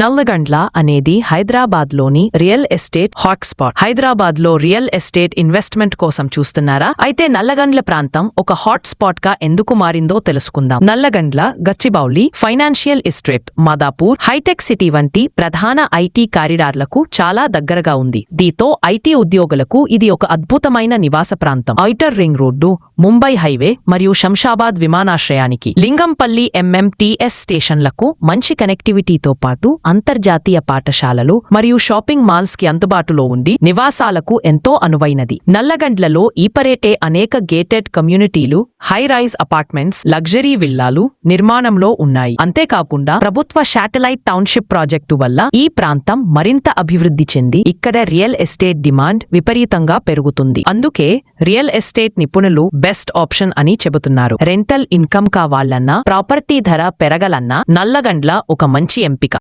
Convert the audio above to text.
నల్లగండ్ల అనేది హైదరాబాద్లోని real estate hotspot. హైదరాబాద్లో రియల్ ఎస్టేట్ ఇన్వెస్ట్మెంట్ కోసం చూస్తున్నారా? అయితే నల్లగండ్ల ప్రాంతం ఒక హాట్స్పాట్గా ఎందుకు మారిందో తెలుసుకుందాం. Nallagandla Gachibowli financial estate Madhapur hitech city వంటి ప్రధాన ఐటీ కారిడార్లకు చాలా దగ్గరగా ఉంది. దీంతో ఐటీ ఉద్యోగులకు ఇది ఒక అద్భుతమైన నివాస ప్రాంతం. Outer ring road Mumbai highway మరియు శంషాబాద్ విమానాశ్రయానికి. లింగంపల్లి ఎంఎంటీఎస్ స్టేషన్లకు మంచి కనెక్టివిటీతో పాటు అంతర్జాతీయ పాఠశాలలు మరియు షాపింగ్ మాల్స్కి అందుబాటులో ఉండి నివాసాలకు ఎంతో అనువైనది. నల్లగండ్లలో ఈపరేటే అనేక గేటెడ్ కమ్యూనిటీలు హై రైజ్ అపార్ట్మెంట్స్ లగ్జరీ విల్లాలు నిర్మాణంలో ఉన్నాయి. అంతేకాకుండా ప్రభుత్వ శాటిలైట్ టౌన్షిప్ ప్రాజెక్టు వల్ల ఈ ప్రాంతం మరింత అభివృద్ధి చెంది ఇక్కడ రియల్ ఎస్టేట్ డిమాండ్ విపరీతంగా పెరుగుతుంది. అందుకే రియల్ ఎస్టేట్ నిపుణులు బెస్ట్ ఆప్షన్ అని చెబుతున్నారు. రెంటల్ ఇన్కమ్ కావాలన్నా ప్రాపర్టీ ధర పెరగలన్నా నల్లగండ్ల ఒక మంచి ఎంపిక.